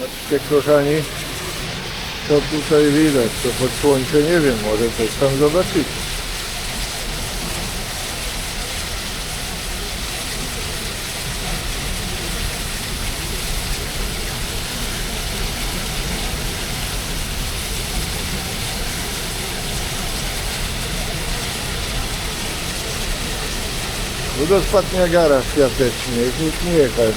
Patrzcie kochani, co tutaj widać, to pod słońce nie wiem, może coś tam zobaczycie. Wodospad Niagara świątecznie, nikt nie jechał.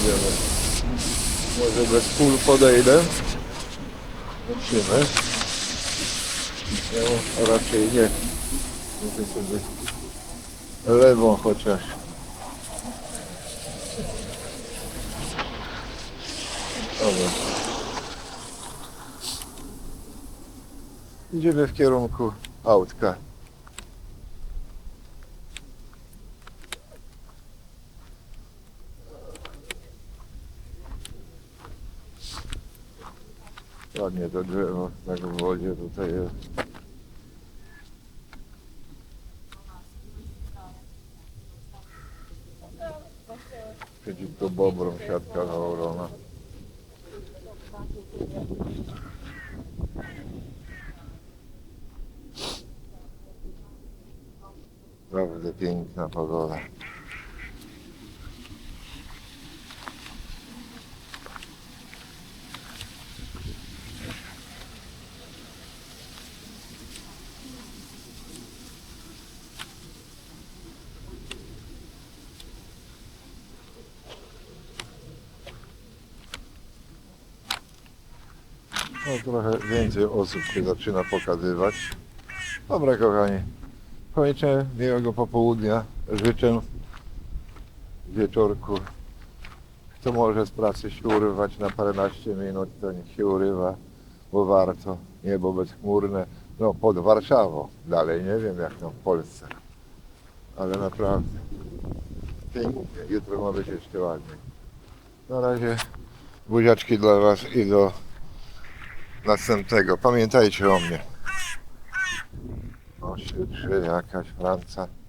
Idziemy. Może bez pól podejdę. Zobaczymy. No, raczej nie. Może sobie lewą chociaż. Dobra. Idziemy w kierunku autka. Ładnie to drzewo tak w wodzie tutaj jest. Przeciwko bobrom siatka założona. Naprawdę piękna pogoda. No trochę więcej osób się zaczyna pokazywać. Dobra kochani, kończę miłego popołudnia. Życzę wieczorku. Kto może z pracy się urywać na paręnaście minut, to niech się urywa, bo warto. Niebo bezchmurne, no pod Warszawą. Dalej nie wiem jak tam w Polsce. Ale naprawdę pięknie. Jutro ma być jeszcze ładniej. Na razie buziaczki dla Was i do następnego. Pamiętajcie o mnie. O, trzy jakaś Franca.